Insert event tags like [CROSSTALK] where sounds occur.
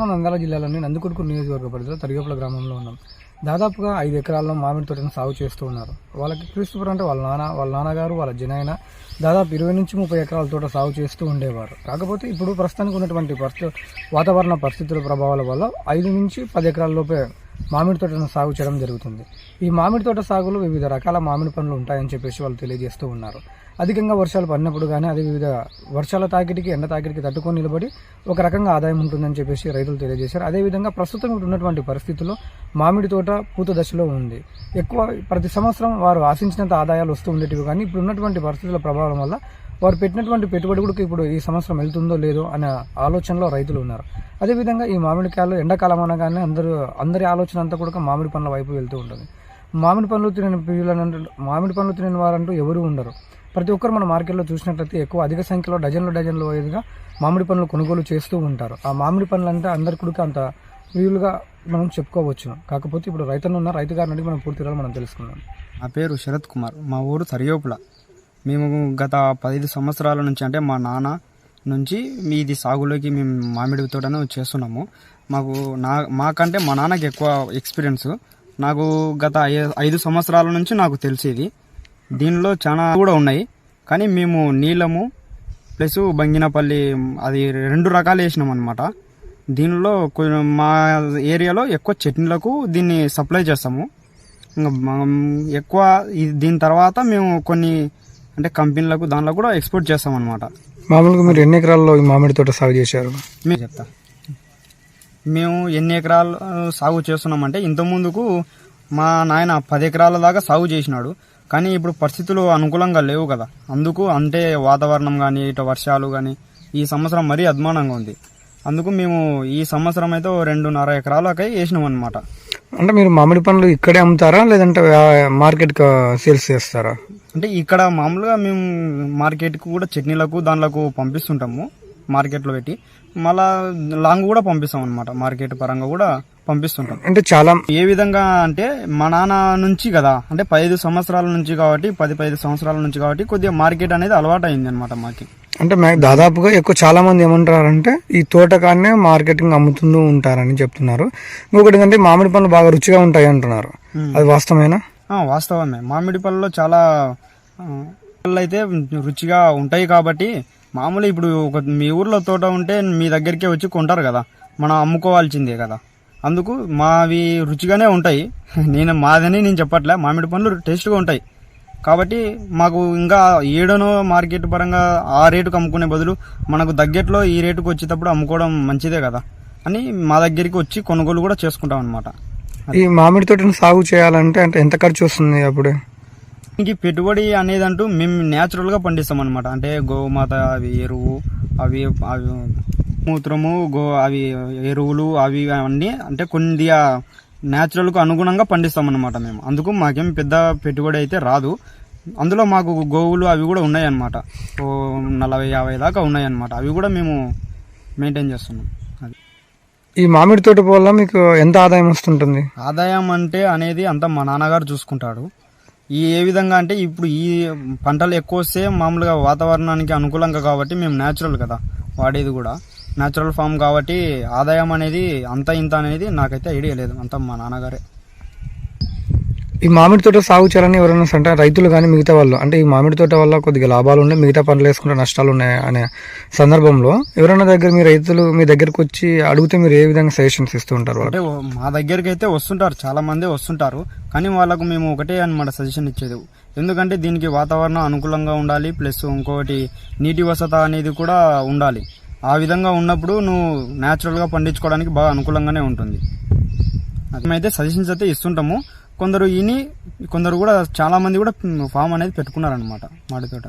నంద్యాల జిల్లాలోని నందికొడుకు నియోజకవర్గ పరిధిలో తరిగేపుల గ్రామంలో ఉన్నాం. దాదాపుగా ఐదు ఎకరాల్లో మామిడి తోటను సాగు చేస్తూ ఉన్నారు. వాళ్ళకి క్రీస్తుపురం అంటే వాళ్ళ నాన్న వాళ్ళ నాన్నగారు వాళ్ళ జనాయన దాదాపు ఇరవై నుంచి ముప్పై ఎకరాల తోట సాగు చేస్తూ ఉండేవారు. కాకపోతే ఇప్పుడు ప్రస్తుతానికి ఉన్నటువంటి పరిస్థితి వాతావరణ పరిస్థితుల ప్రభావాల వల్ల ఐదు నుంచి పది ఎకరాల లోపే మామిడి తోటను సాగు చేయడం జరుగుతుంది. ఈ మామిడి తోట సాగులో వివిధ రకాల మామిడి పండ్లు ఉంటాయని చెప్పేసి వాళ్ళు తెలియజేస్తూ ఉన్నారు. అధికంగా వర్షాలు పడినప్పుడు కానీ అదే వివిధ వర్షాల తాకిడికి ఎండ తాకిడికి తట్టుకొని నిలబడి ఒక రకంగా ఆదాయం ఉంటుందని చెప్పేసి రైతులు తెలియజేశారు. అదేవిధంగా ప్రస్తుతం ఇప్పుడు ఉన్నటువంటి పరిస్థితుల్లో మామిడి తోట పూత దశలో ఉంది. ఎక్కువ ప్రతి సంవత్సరం వారు ఆశించినంత ఆదాయాలు వస్తూ ఉండేటివి కానీ ఇప్పుడు ఉన్నటువంటి పరిస్థితుల ప్రభావం వల్ల వారు పెట్టినటువంటి పెట్టుబడి కూడా ఇప్పుడు ఈ సంవత్సరం వెళ్తుందో లేదో అనే ఆలోచనలో రైతులు ఉన్నారు. అదేవిధంగా ఈ మామిడికాయలు ఎండాకాలం అనగానే అందరూ అందరి ఆలోచన అంతా కూడా మామిడి పండ్ల వైపు వెళ్తూ ఉంటుంది. మామిడి పండ్లు తినని ప్రియులను మామిడి పండ్లు తినని వారంటూ ఎవరు ఉండరు. ప్రతి ఒక్కరు మన మార్కెట్లో చూసినట్లయితే ఎక్కువ అధిక సంఖ్యలో డజన్లు డజన్లు వైదుగా మామిడి పండ్లు కొనుగోలు చేస్తూ ఉంటారు. ఆ మామిడి పండ్లు అంటే అందరి కూడా అంత వీలుగా మనం చెప్పుకోవచ్చును. కాకపోతే ఇప్పుడు రైతులు ఉన్న రైతు గారి నుండి మనం పూర్తిగా మనం తెలుసుకుందాం. నా పేరు శరత్ కుమార్. మా ఊరు సరియోపుల. మేము గత పదిహేను సంవత్సరాల నుంచి అంటే మా నాన్న నుంచి ఇది సాగులోకి మేము మామిడి తోటను చేస్తున్నాము. మాకు నా మాకంటే మా నాన్నకి ఎక్కువ ఎక్స్పీరియన్స్ నాకు గత ఐదు సంవత్సరాల నుంచి నాకు తెలిసేది. దీనిలో చాలా కూడా ఉన్నాయి. కానీ మేము నీలము ప్లస్ బంగినపల్లి అది రెండు రకాలు వేసినాం అనమాట దీనిలో మా ఏరియాలో ఎక్కువ చట్నీలకు దీన్ని సప్లై చేస్తాము. ఎక్కువ దీని తర్వాత మేము కొన్ని అంటే కంపెనీలకు దానిలో కూడా ఎక్స్పోర్ట్ చేస్తాం అనమాట మామూలుగా మీరు ఎన్ని ఎకరాల్లో ఈ మామిడి తోట సాగు చేశారు? మేము చెప్తా. మేము ఎన్ని ఎకరాలు సాగు చేస్తున్నామంటే ఇంత ముందుకు మా నాయన పది ఎకరాల దాకా సాగు చేసినాడు. కానీ ఇప్పుడు పరిస్థితులు అనుకూలంగా లేవు కదా. అందుకు అంటే వాతావరణం కానీ ఇటు వర్షాలు కానీ ఈ సంవత్సరం మరీ అద్మానంగా ఉంది. అందుకు మేము ఈ సంవత్సరం అయితే ఓ రెండున్నర ఎకరాలకై వేసినాం అనమాట అంటే మీరు మామిడి పండ్లు ఇక్కడే అమ్ముతారా లేదంటే మార్కెట్ సేల్స్ చేస్తారా? అంటే ఇక్కడ మామూలుగా మేము మార్కెట్కి కూడా చట్నీలకు దానిలకు పంపిస్తుంటాము. మార్కెట్లో పెట్టి మళ్ళా లాంగ్ కూడా పంపిస్తాం అనమాట మార్కెట్ పరంగా కూడా పంపిస్తుంటాం. అంటే చాలా ఏ విధంగా అంటే మా నాన్న నుంచి కదా అంటే పదిహేను సంవత్సరాల నుంచి కాబట్టి పది పదిహేను సంవత్సరాల నుంచి కాబట్టి కొద్దిగా మార్కెట్ అనేది అలవాటు అయింది అనమాట మాకి. అంటే దాదాపుగా ఎక్కువ చాలా మంది ఏమంటారంటే ఈ తోటకాన్నే మార్కెటింగ్ అమ్ముతూ ఉంటారని చెప్తున్నారు. ఇంకొకటి ఏంటంటే మామిడి పండ్లు బాగా రుచిగా ఉంటాయి అంటున్నారు. అది వాస్తవేనా ఆ, వాస్తవమే. మామిడి పళ్ళలో చాలా పళ్ళు అయితే రుచిగా ఉంటాయి కాబట్టి మామూలు ఇప్పుడు ఒక మీ ఊర్లో తోట ఉంటే మీ దగ్గరికే వచ్చి కొంటారు కదా. మనం అమ్ముకోవాల్సిందే కదా. అందుకు మావి రుచిగానే ఉంటాయి. [LAUGHS] నేను మాదని నేను చెప్పట్లే. మామిడి పండ్లు టేస్ట్గా ఉంటాయి. కాబట్టి మాకు ఇంకా ఏడనో మార్కెట్ పరంగా ఆ రేటుకు అమ్ముకునే బదులు మనకు దగ్గరలో ఈ రేటుకు వచ్చేటప్పుడు అమ్ముకోవడం మంచిదే కదా అని మా దగ్గరికి వచ్చి కొనుగోలు కూడా చేసుకుంటాం అనమాట ఈ మామిడి తోటను సాగు చేయాలంటే అంటే ఎంత ఖర్చు వస్తుంది అప్పుడు? దీనికి పెట్టుబడి అనేది అంటూ మేము న్యాచురల్గా పండిస్తాం అనమాట అంటే గోమాత అవి ఎరువు అవి అవి మూత్రము గో అవి ఎరువులు అవి అన్నీ అంటే కొద్దిగా న్యాచురల్కు అనుగుణంగా పండిస్తాం అనమాట మేము. అందుకు మాకేం పెద్ద పెట్టుబడి అయితే రాదు. అందులో మాకు గోవులు అవి కూడా ఉన్నాయన్నమాట. ఓ నలభై యాభై దాకా ఉన్నాయన్నమాట. అవి కూడా మేము మెయింటైన్ చేస్తున్నాం. అది. ఈ మామిడి తోట వల్ల మీకు ఎంత ఆదాయం వస్తుంటుంది? ఆదాయం అంటే అనేది అంతా మా నాన్నగారు చూసుకుంటాడు. ఈ ఏ విధంగా అంటే ఇప్పుడు ఈ పంటలు ఎక్కువ వస్తే మామూలుగా వాతావరణానికి అనుకూలంగా కాబట్టి మేము న్యాచురల్ కదా వాడేది కూడా. న్యాచురల్ ఫామ్ కాబట్టి ఆదాయం అనేది అంత ఇంత అనేది నాకైతే ఐడియా లేదు. అంతా మా నాన్నగారే. ఈ మామిడి తోట సాగు చేయాలని ఎవరైనా అంటే రైతులు కానీ మిగతా వాళ్ళు అంటే ఈ మామిడి తోట వల్ల కొద్దిగా లాభాలు ఉన్నాయి మిగతా పంటలు వేసుకుంటే నష్టాలు ఉన్నాయి అనే సందర్భంలో ఎవరైనా దగ్గర మీ రైతులు మీ దగ్గరకు వచ్చి అడిగితే మీరు ఏ విధంగా సజెషన్స్ ఇస్తూ ఉంటారు అంటే మా దగ్గరికి అయితే వస్తుంటారు చాలా మంది వస్తుంటారు కానీ వాళ్ళకు మేము ఒకటే అనమాట సజెషన్ ఇచ్చేది. ఎందుకంటే దీనికి వాతావరణం అనుకూలంగా ఉండాలి ప్లస్ ఇంకొకటి నీటి వసత అనేది కూడా ఉండాలి. ఆ విధంగా ఉన్నప్పుడు నువ్వు న్యాచురల్గా పండించుకోవడానికి బాగా అనుకూలంగానే ఉంటుంది. మేమైతే సజెషన్స్ అయితే ఇస్తుంటాము. కొందరు ఇని కొందరు కూడా చాలా మంది కూడా ఫామ్ అనేది పెట్టుకున్నారనమాట మాడి తోట.